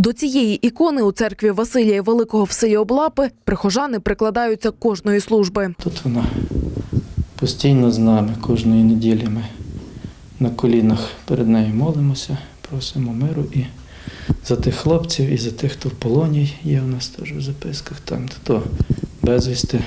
До цієї ікони у церкві Василія Великого в селі Облапи прихожани прикладаються кожної служби. Тут вона постійно з нами, кожної неділі ми на колінах перед нею молимося, просимо миру і за тих хлопців, і за тих, хто в полоні є у нас теж в записках, там хто безвісти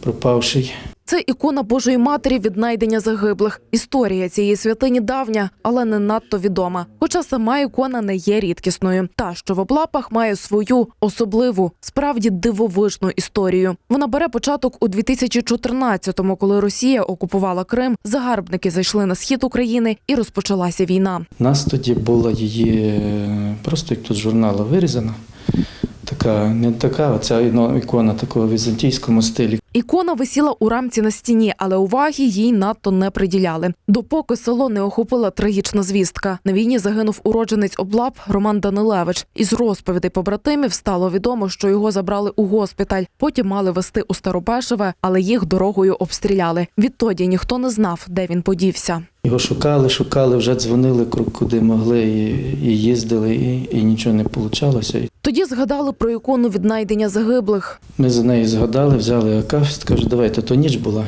пропавший. Це ікона Божої Матері віднайдення загиблих. Історія цієї святині давня, але не надто відома. Хоча сама ікона не є рідкісною. Та, що в облапах має свою особливу, справді дивовижну історію. Вона бере початок у 2014-му, коли Росія окупувала Крим, загарбники зайшли на схід України і розпочалася війна. У нас тоді була її просто як тут з журналу вирізана. Така, не така, оця ну, ікона такого візантійському стилі. Ікона висіла у рамці на стіні, але уваги їй надто не приділяли. Допоки село не охопила трагічна звістка. На війні загинув уродженець облап Роман Данилевич. Із розповідей побратимів стало відомо, що його забрали у госпіталь. Потім мали вести у Старопешеве, але їх дорогою обстріляли. Відтоді ніхто не знав, де він подівся. Його шукали, шукали, вже дзвонили куди могли, і, і їздили, і, і нічого не вийшло. Тоді згадали про ікону віднайдення загиблих. Ми за неї згадали, взяли каже, давайте, то ніч була.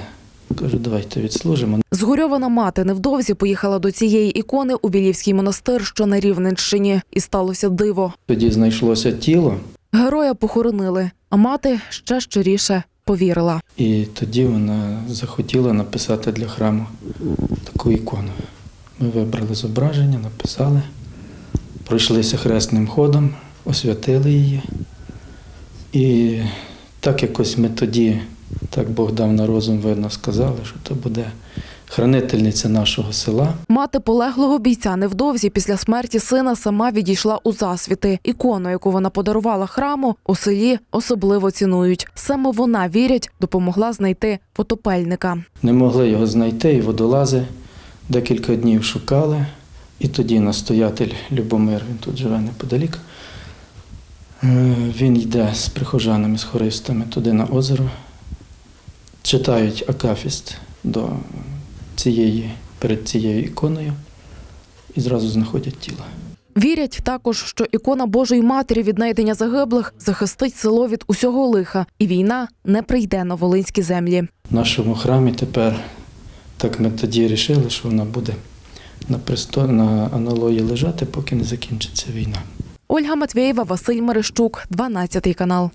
Кажу, давайте відслужимо. Згорьована мати невдовзі поїхала до цієї ікони у Білівський монастир, що на Рівненщині, і сталося диво. Тоді знайшлося тіло, Героя похоронили, а мати ще щиріше повірила. і тоді вона захотіла написати для храму таку ікону. Ми вибрали зображення, написали, пройшлися хресним ходом, освятили її. І так якось ми тоді, так Бог дав на розум, видно, сказали, що то буде хранительниця нашого села. Мати полеглого бійця невдовзі після смерті сина сама відійшла у засвіти. Ікону, яку вона подарувала храму, у селі особливо цінують. Саме вона вірять, допомогла знайти потопельника. Не могли його знайти, і водолази декілька днів шукали. І тоді настоятель Любомир, він тут живе неподалік. е, Він йде з прихожанами, з хористами туди на озеро, читають акафіст до цієї, перед цією іконою і зразу знаходять тіло. Вірять також, що ікона Божої Матері віднайдення загиблих захистить село від усього лиха, і війна не прийде на волинські землі. В нашому храмі тепер, так ми тоді вирішили, що вона буде на престолі, на аналої лежати, поки не закінчиться війна. Ольга Матвєєва, Василь Мерещук, 12 канал.